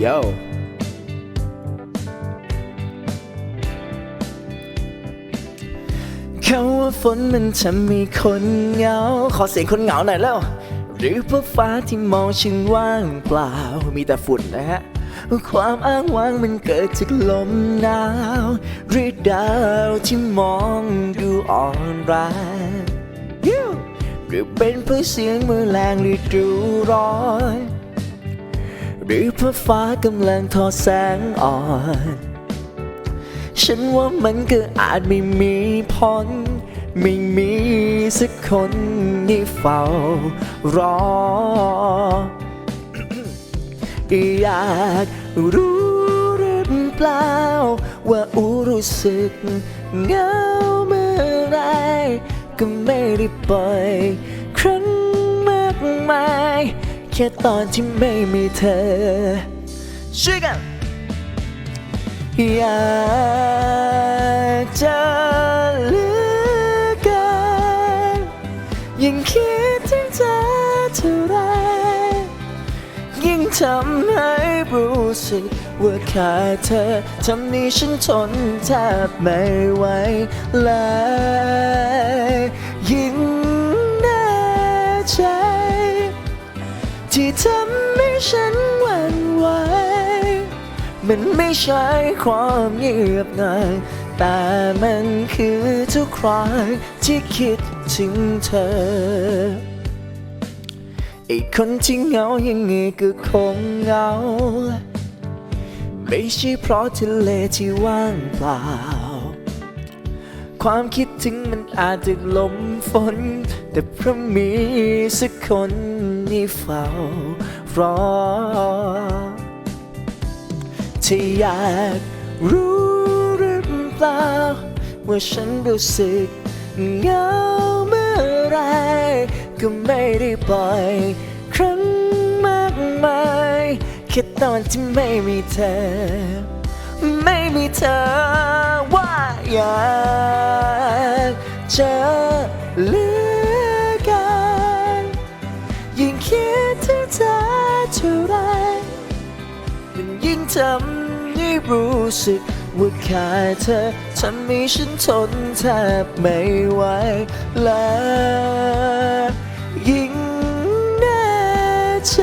โยเขาว่าฝนมันทำให้คนเหงา ขอเสียงคนเหงาหน่อยแล้ว หรือเพราะฟ้าที่มองฉันว่างเปล่า มีแต่ฝุ่นนะฮะ ความอ้างว้างมันเกิดจากลมหนาว หรือดาวที่มองดูอ่อนแรงยูหรือเป็นเพราะเสียงมือแรงฤดูร้อน หรือเพราะฟ้ากำลังทอแสงอ่อน ฉันว่ามันก็อาจไม่มีผลไม่มีสักคนที่เฝ้ารอ อยากรู้หรือเปล่า ว่าอูรู้สึกเหงาเมื่อไรก็ไม่ได้ปล่อยครั้งมากมาย แค่ตอนที่ไม่มีเธอ ช่วยกัน อยากจะเหลือเกินยิ่งคิดถึงเธอเท่าไร ยิ่งทำให้รู้สึกว่าขาดเธอทำให้ฉันทนแทบไม่ไหวเลย ฉันหวั่นไหวมันไม่ใช่ความเงียบงันแต่มันคือทุกครั้งที่คิดถึงเธอไอ้คนที่เหงายังไงก็คงเหงา ไม่ใช่เพราะทะเลที่ว่างเปล่า ความคิดถึงมันอาจจะลมฝน แต่เพราะมีสักคนที่เฝ้า รอที่อยากรู้หรือเปล่าว่าฉันรู้สึกเหงาเมื่อไรก็ไม่ได้ปล่อยครั้งมากมายแค่ตอนที่ไม่มีเธอ ไม่มีเธอว่าอยากจะเหลือ ทำให้รู้สึกว่าขาดเธอทำให้ฉันทนแทบไม่ไหวและยิ่งแน่ใจ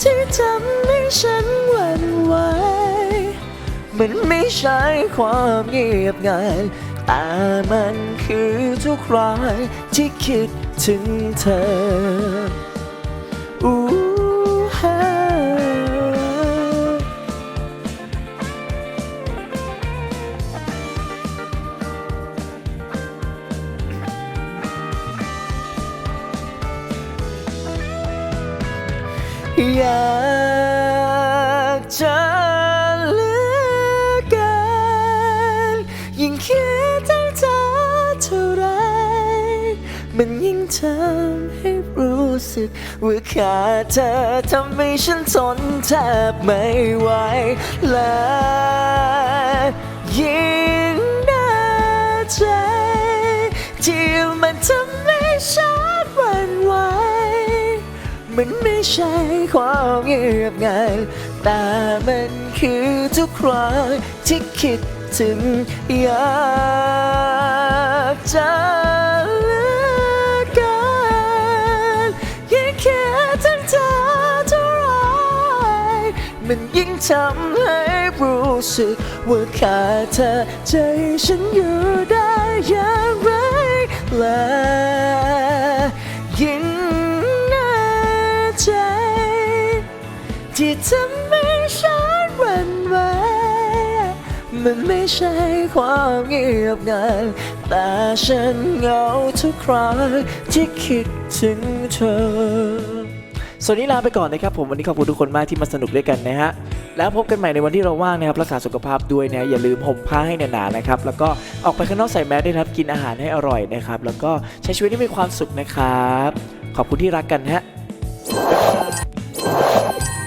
ที่ทำให้ฉันหวั่นไหวมันไม่ใช่ความเงียบงันแต่มันคือทุกครั้งที่คิดถึงเธอ อยากจะเลือกันยิ่งคิดถึงเธอเท่าไร มันยิ่งทำให้รู้สึกว่าขาดเธอทำให้ฉันทนแทบไม่ไหวแล้ว มันไม่ใช่ความเงียบงันแต่มันคือทุกครั้งที่คิดถึงอยากจะเลือเกินยิ่งคิดถึงเธอเท่าไรมันยิ่งทำให้รู้สึกว่าขาดเธอใจฉันอยู่ได้อย่างไรและ มันไม่ใช่ความเงียบงันแต่ฉันเหงาทุกครั้งที่คิดถึงเธอ สวัสดีลาไปก่อนนะครับผมวันนี้ขอบคุณทุกคนมากที่มาสนุกด้วยกันนะฮะแล้วพบกันใหม่ในวันที่เราว่างนะครับรักษาสุขภาพด้วยนะอย่าลืมห่มผ้าให้หนาๆนะครับแล้วก็ออกไปข้างนอกใส่แมสด้วยนะครับกินอาหารให้อร่อยนะครับแล้วก็ใช้ชีวิตที่มีความสุขนะครับ ขอบคุณที่รักกันฮะ